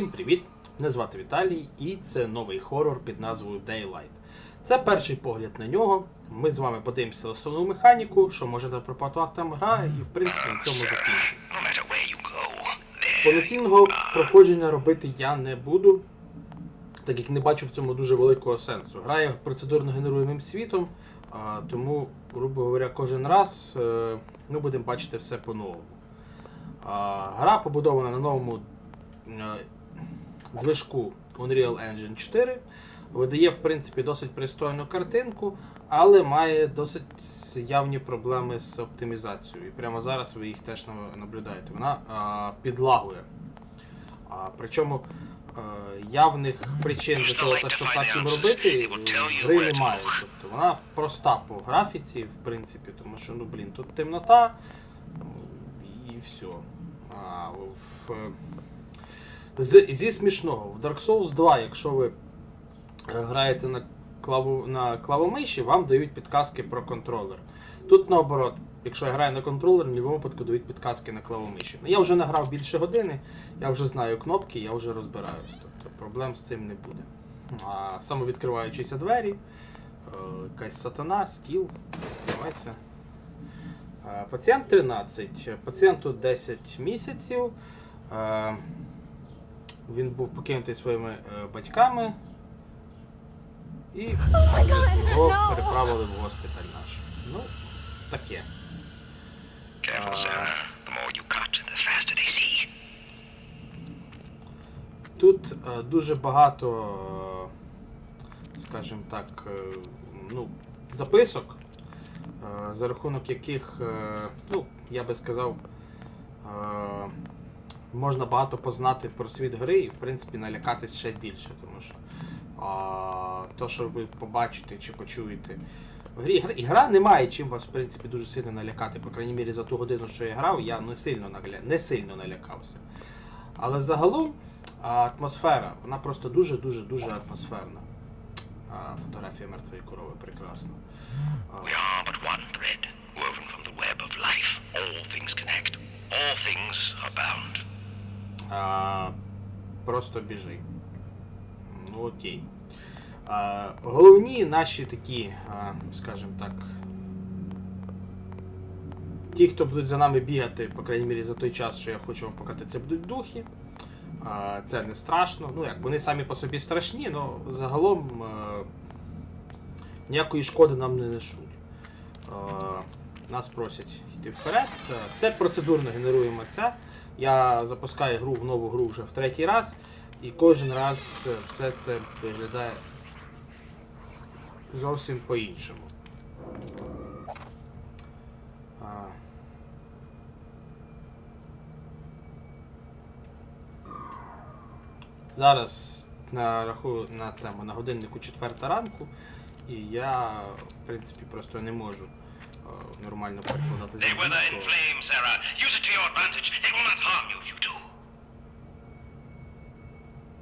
Всім привіт! Мене звати Віталій, і це новий хорор під назвою Daylight. Це перший погляд на нього. Ми з вами подивимося основну механіку, що може запропонувати там гра, і в принципі на цьому закінчимо. Повноцінного проходження робити я не буду, так як не бачу в цьому дуже великого сенсу. Грає процедурно генеруємим світом, тому, грубо говоря, кожен раз е, ми будемо бачити все по-новому. Гра побудована на новому е, движку Unreal Engine 4. Видає, в принципі, досить пристойну картинку, але має досить явні проблеми з оптимізацією. І прямо зараз ви їх теж наблюдаєте. Вона а, підлагує. А, причому е, явних причин для того, щоб так їм робити, в гри немає. Тобто вона проста по графіці, в принципі, тому що, ну блін, тут темнота ну, і все. А, в, з, зі смішного, в Dark Souls 2, якщо ви е, граєте на, клаву, на клавомиші, вам дають підказки про контролер. Тут наоборот, якщо я граю на контролер, в будь-якому випадку дають підказки на клавомиші. Ну, я вже награв більше години, я вже знаю кнопки, я вже розбираюсь. Тобто проблем з цим не буде. А самовідкриваючіся двері, е, якась сатана, стіл, відкривайся. Е, Пацієнт 13, пацієнту 10 місяців. Він був покинутий своїми е, батьками. І його переправили в госпіталь наш. Ну, таке. Тут е, дуже багато, е, скажімо так, е, ну, записок, е, за рахунок яких, е, ну, я би сказав, можна багато познати про світ гри і, в принципі, налякатись ще більше, тому що а, то, що ви побачите чи почуєте в грі, гра, гра не має чим вас, в принципі, дуже сильно налякати. По крайній мірі, за ту годину, що я грав, я не сильно, нагля... не сильно налякався. Але загалом атмосфера, вона просто дуже-дуже дуже атмосферна. А, фотографія мертвої корови прекрасна. All things are bound. А, просто біжи. Ну окей. А, головні наші такі, а, скажімо так. Ті, хто будуть за нами бігати, по крайній мірі, за той час, що я хочу вам показати, це будуть духи. А, Це не страшно. Ну як, вони самі по собі страшні, але загалом е, ніякої шкоди нам не несуть. Нас просять йти вперед. Це процедурно генеруємо це. Я запускаю гру в нову гру вже в третій раз, і кожен раз все це виглядає зовсім по-іншому. Зараз на раху на цьому на годиннику четверта ранку, і я, в принципі, просто не можу нормально перекладати з англійського.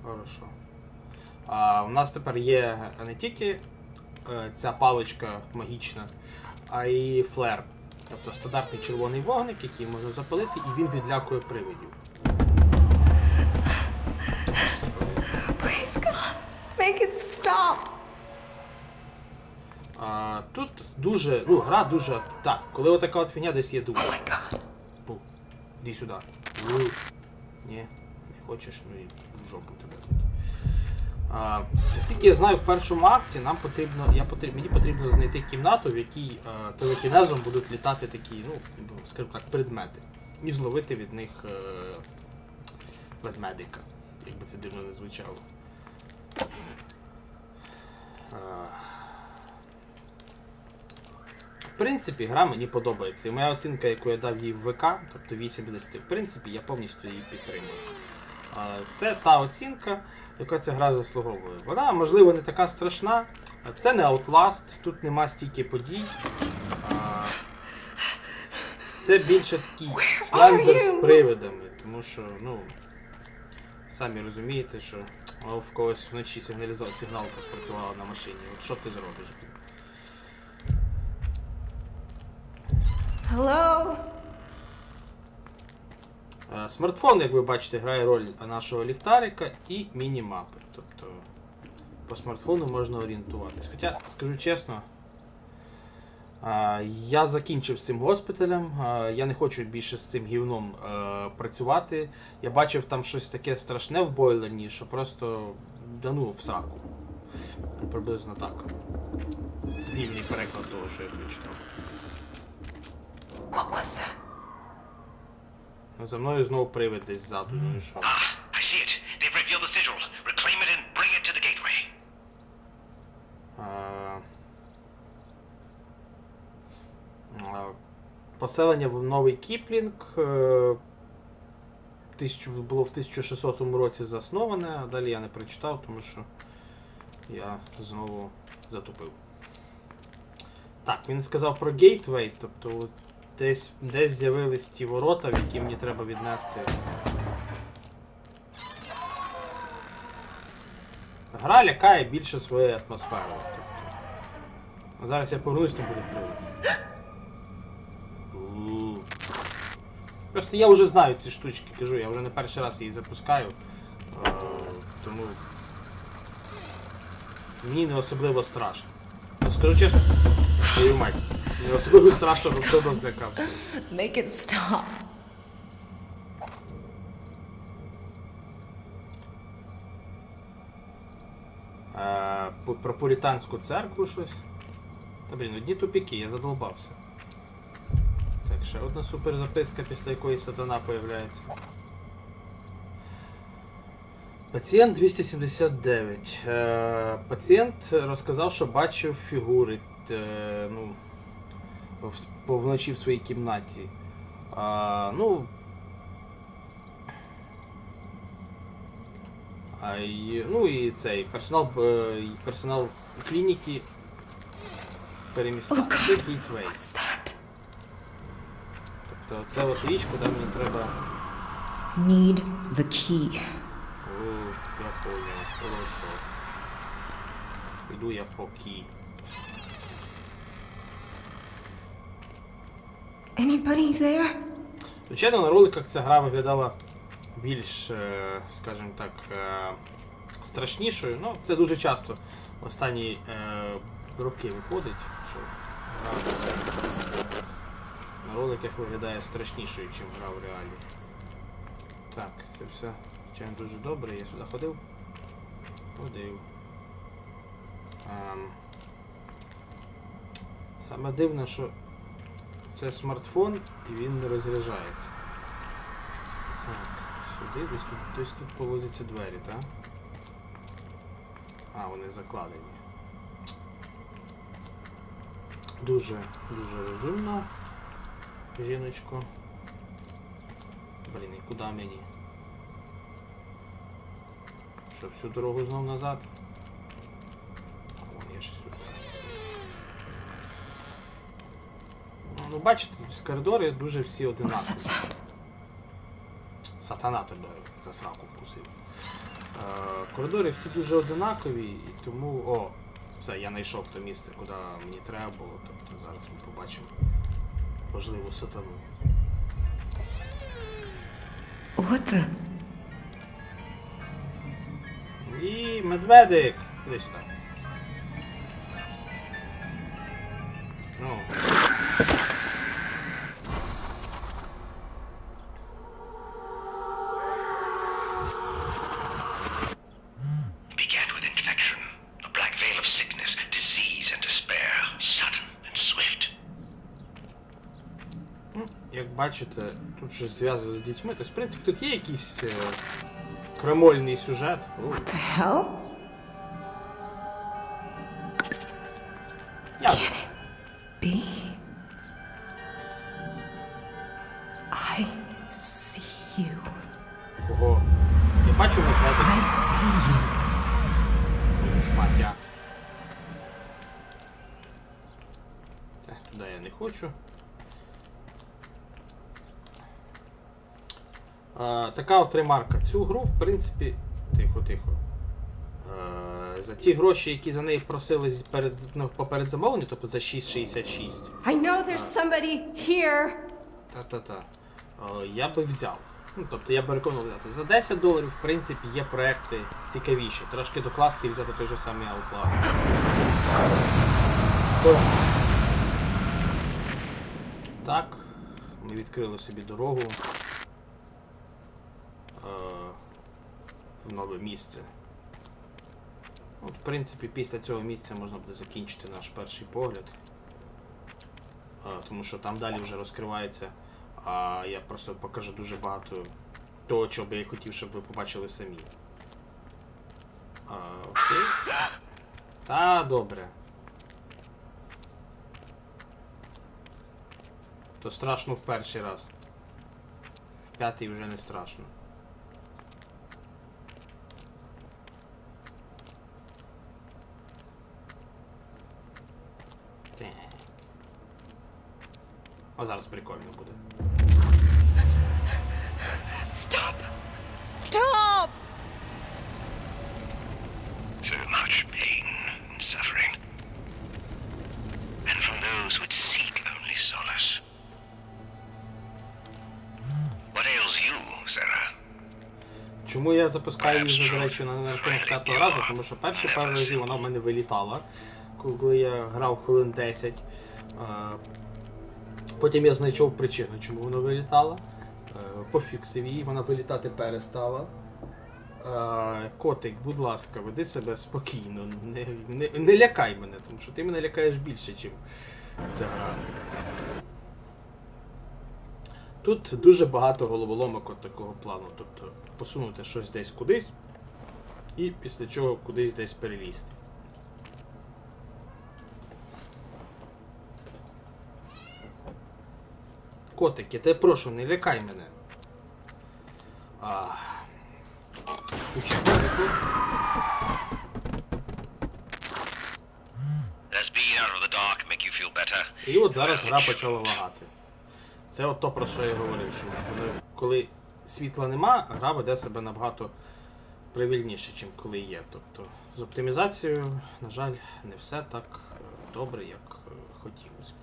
Хорошо. А, у нас тепер є не тільки е, ця паличка магічна, а й флер. Тобто стандартний червоний вогник, який можна запалити, і він відлякує привидів. Please, God, make it stop. А, тут дуже, ну, гра дуже. Так, коли отака от фігня десь є. Oh. Бу. Іди сюди. Бу. Ні, не хочеш, ну і в жопу тебе. А, наскільки я знаю, в першому акті нам потрібно, я потріб, мені потрібно знайти кімнату, в якій е, телекінезом будуть літати такі, ну, скажімо так, предмети. І зловити від них е, ведмедика. Як би це дивно не звучало. А, принципі, гра мені подобається. І моя оцінка, яку я дав їй в ВК, тобто 8 з 10, в принципі, я повністю її підтримую. Це та оцінка, яка ця гра заслуговує. Вона, можливо, не така страшна. Це не Outlast, тут нема стільки подій. Це більше такий слендер з привидами, тому що, ну, самі розумієте, що в когось вночі сигналіза- сигналка спрацювала на машині. От що ти зробиш? Hello? Смартфон, як ви бачите, грає роль нашого ліхтарика і міні-мапи. Тобто по смартфону можна орієнтуватись. Хоча, скажу чесно, я закінчив з цим госпіталем. Я не хочу більше з цим гівном е, працювати. Я бачив там щось таке страшне в бойлерні, що просто да ну в сраку. Приблизно так. Вільний переклад того, що я прочитав. What was that? За мною знову привид десь ззаду. Ну і що? Ah, I see it. They've revealed the sigil. Reclaim it and bring it to the gateway. Е, е, Поселення в Новий Кіплінг е, тисячу- було в 1600 році засноване, а далі я не прочитав, тому що я знову затупив. Так, він сказав про Гейтвей, тобто от десь, десь з'явились ті ворота, в які мені треба віднести. Гра лякає більше своєю атмосферою. Тобто. Зараз я повернусь, там буде привид. У. Просто я вже знаю ці штучки, кажу, я вже не перший раз її запускаю. Е, тому мені не особливо страшно. Скажу чесно, твою мать, особливо страшно, бо хто злякався. Make it stop. Е, про пуританську церкву щось. Та блін, одні тупіки, я задолбався. Так, ще одна суперзаписка, після якої сатана появляється. Пацієнт 279. Е, пацієнт розказав, що бачив фігури е, ну, вночі в своїй кімнаті. А, ну, А, і, ну і цей персонал, і персонал клініки перемістився. Це Гейтвей. Тобто це от річ, куди мені треба. Need the key. О, я понял. Хорошо. Йду я по кі. Anybody there? Звичайно, на роликах ця гра виглядала більш, е, скажімо так, е, страшнішою. Ну, це дуже часто в останні е, роки виходить, що гра на роликах виглядає страшнішою, ніж гра в реалі. Так, це все, звичайно, дуже добре. Я сюди ходив. Ходив. Ем, Саме дивне, що це смартфон і він не розряджається. Так, сюди, десь тут, десь тут повозяться двері, так? А, вони закладені. Дуже, дуже розумно. Жіночко. Блін, і куди мені? Що, всю дорогу знов назад? Ну, бачите, тут коридори дуже всі одинакові. Сатана тебе за сраку вкусив. Е, коридори всі дуже одинакові, і тому. О, все, я знайшов те місце, куди мені треба було. Тобто зараз ми побачимо можливу сатану. What the? І медведик! Іди сюди. Як бачите, тут щось зв'язано з дітьми. Тобто, в принципі, тут є якийсь е, крамольний сюжет. О, The hell? я Be. I see you. кого. Я бачу медведик. I see you. Твою ж мать, я. Так, туди я не хочу. А, така от ремарка. Цю гру, в принципі, тихо, тихо. за ті гроші, які за неї просили перед ну, поперед замовлення, тобто за 6,66. I know there's somebody here. Та-та-та. Я би взяв. Ну, тобто я би рекомендував взяти. За 10 доларів, в принципі, є проекти цікавіші. Трошки докласти і взяти той же самий Outlast. Так, ми відкрили собі дорогу в нове місце. От, в принципі, після цього місця можна буде закінчити наш перший погляд. Е, тому що там далі вже розкривається. А я просто покажу дуже багато того, чого би я хотів, щоб ви побачили самі. А, окей. Та добре. То страшно в перший раз. В п'ятий вже не страшно. О, зараз прикольно буде. Stop! Stop! So much pain and suffering. And from those who seek only solace. What ails you, Sarah? Чому я запускаю її, до речі, на на рахунок п'ятого разу? Тому що перші пару разів вона в мене вилітала, коли я грав хвилин 10. Потім я знайшов причину, чому вона вилітала. Е, Пофіксив її, вона вилітати перестала. Е, Котик, будь ласка, веди себе спокійно, не, не, не лякай мене, тому що ти мене лякаєш більше, ніж ця гра. Тут дуже багато головоломок от такого плану. Тобто посунути щось десь кудись, і після чого кудись десь перелізти. Котик, я тебе прошу, не лякай мене. А... І от зараз гра почала лагати. Це от то, про що я говорив, що коли світла нема, гра веде себе набагато привільніше, ніж коли є. Тобто з оптимізацією, на жаль, не все так е, добре, як е, хотілося б.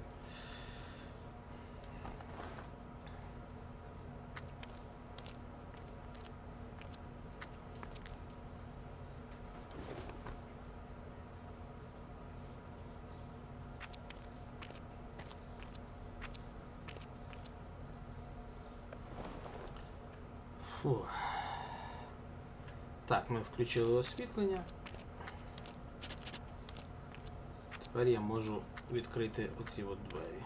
Фу. Так, ми включили освітлення. Тепер я можу відкрити оці от двері.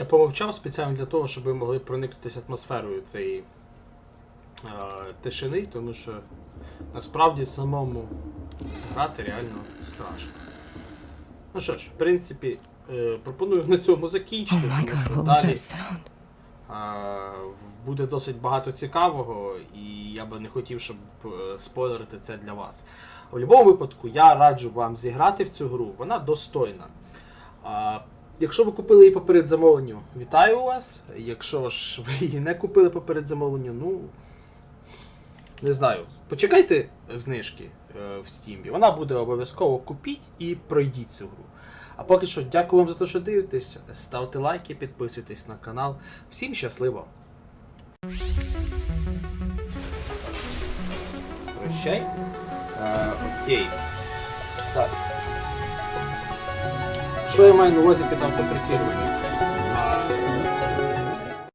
Я помовчав спеціально для того, щоб ви могли проникнутися атмосферою цієї е, тишини, тому що насправді самому грати реально страшно. Ну що ж, в принципі, е, пропоную на цьому закінчити, Oh тому що далі е, буде досить багато цікавого, і я би не хотів, щоб е, спойлерити це для вас. У будь-якому випадку я раджу вам зіграти в цю гру, вона достойна. Якщо ви купили її по передзамовленню, вітаю вас. Якщо ж ви її не купили по передзамовленню, ну. Не знаю, почекайте знижки е, в Steam. Вона буде обов'язково купіть і пройдіть цю гру. А поки що, дякую вам за те, що дивитесь. Ставте лайки, підписуйтесь на канал. Всім щасливо! Прощай. Е, окей. Так. Що я маю на увазі під автоприцілюванням?